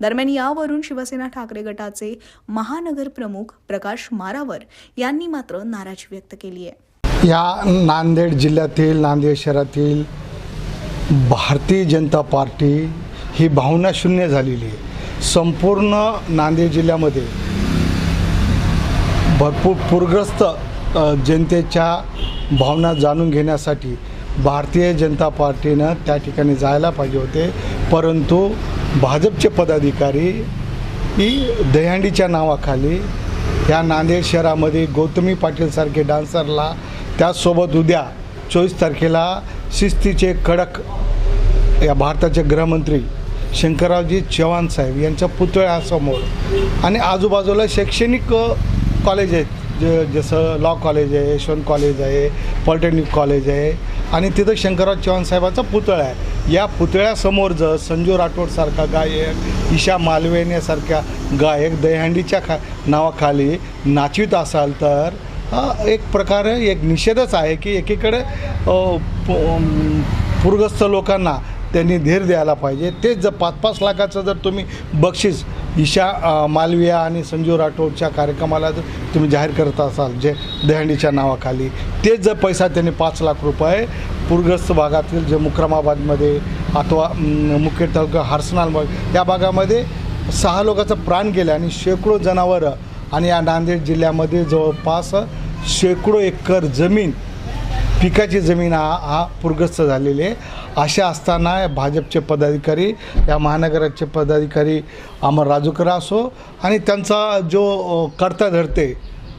दरम्यान यावरून शिवसेना ठाकरे गटाचे महानगर प्रमुख प्रकाश मारावर यांनी मात्र नाराजी व्यक्त केली आहे. या नांदेड जिल्ह्यातील नांदेड शहरातील भारतीय जनता पार्टी ही भावना शून्य झालेली आहे. संपूर्ण नांदेड जिल्ह्यामध्ये भरपूर पूरग्रस्त जनतेच्या भावना जाणून घेण्यासाठी भारतीय जनता पार्टीनं त्या ठिकाणी जायला पाहिजे होते. परंतु भाजपचे पदाधिकारी ही दह्यांडीच्या नावाखाली या नांदेड शहरामध्ये गौतमी पाटीलसारखे डान्सरला त्याचसोबत उद्या चोवीस तारखेला शिस्तीचे कडक या भारताचे गृहमंत्री शंकररावजी चव्हाण साहेब यांच्या पुतळ्यासमोर आणि आजूबाजूला शैक्षणिक कॉलेज आहेत. ज जसं लॉ कॉलेज आहे यशवंत कॉलेज आहे पॉलिटेक्निक कॉलेज आहे आणि तिथं शंकरराव चव्हाण साहेबाचा पुतळा आहे. या पुतळ्यासमोर जर संजू राठोडसारखा गायक ईशा मालवेनेसारख्या गायक दहीहंडीच्या खा नावाखाली नाचवीत असाल तर हा एक प्रकारे एक निषेधच आहे की एकीकडे प- पूरग्रस्त लोकांना त्यांनी धीर द्यायला पाहिजे. तेच जर पाच पाच लाखाचं जर तुम्ही बक्षीस ईशा मालविया आणि संजू राठोडच्या कार्यक्रमाला जर तुम्ही जाहीर करत असाल जे दहंडीच्या नावाखाली. तेच जर पैसा त्यांनी पाच लाख रुपये पूरग्रस्त भागातील जे मुक्रमाबादमध्ये अथवा मुख्य तालुका हर्सनाल या भागामध्ये सहा लोकांचा प्राण गेला आणि शेकडो जनावरं आणि या नांदेड जिल्ह्यामध्ये जवळपास शेकडो एकर जमीन पिकाची जमीन हा हा पूरग्रस्त झालेली आहे. अशा असताना भाजपचे पदाधिकारी या महानगराचे पदाधिकारी अमर राजूकर असो आणि त्यांचा जो कर्ता धरते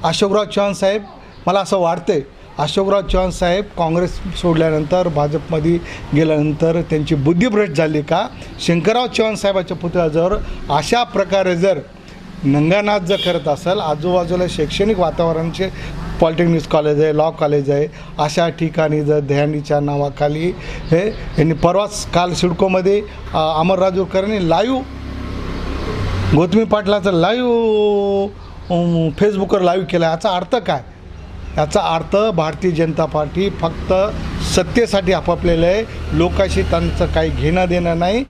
अशोकराव चव्हाण साहेब मला असं वाटते अशोकराव चव्हाण साहेब काँग्रेस सोडल्यानंतर भाजपमध्ये गेल्यानंतर त्यांची बुद्धिभ्रष्ट झाली का? शंकरराव चव्हाण साहेबाच्या पुतळ्याजवळ अशा प्रकारे जर नंगानाथ जर करत असेल आजूबाजूला शैक्षणिक वातावरणाचे पॉलिटेक्निक कॉलेज आहे लॉ कॉलेज आहे अशा ठिकाणी जर ध्यानीच्या नावाखाली हे यांनी परवाच काल सिडकोमध्ये अमर राजूरकरांनी लाईव्ह गौतमी पाटलाचं लाईव्ह फेसबुकवर लाईव्ह केलं. याचा अर्थ काय? याचा अर्थ भारतीय जनता पार्टी फक्त सत्तेसाठी आपापलेलं आहे. लोकांशी त्यांचं काही घेणं देणं नाही.